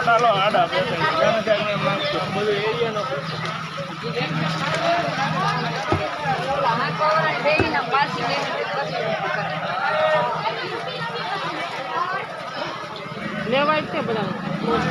ફોટા લો આડા બધું એરિયાનો લેવાય છે બધા. પોસ્ટ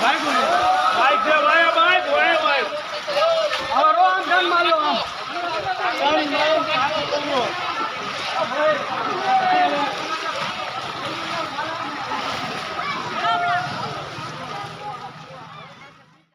ભાઈ ભાઈ ભાઈ ભાઈ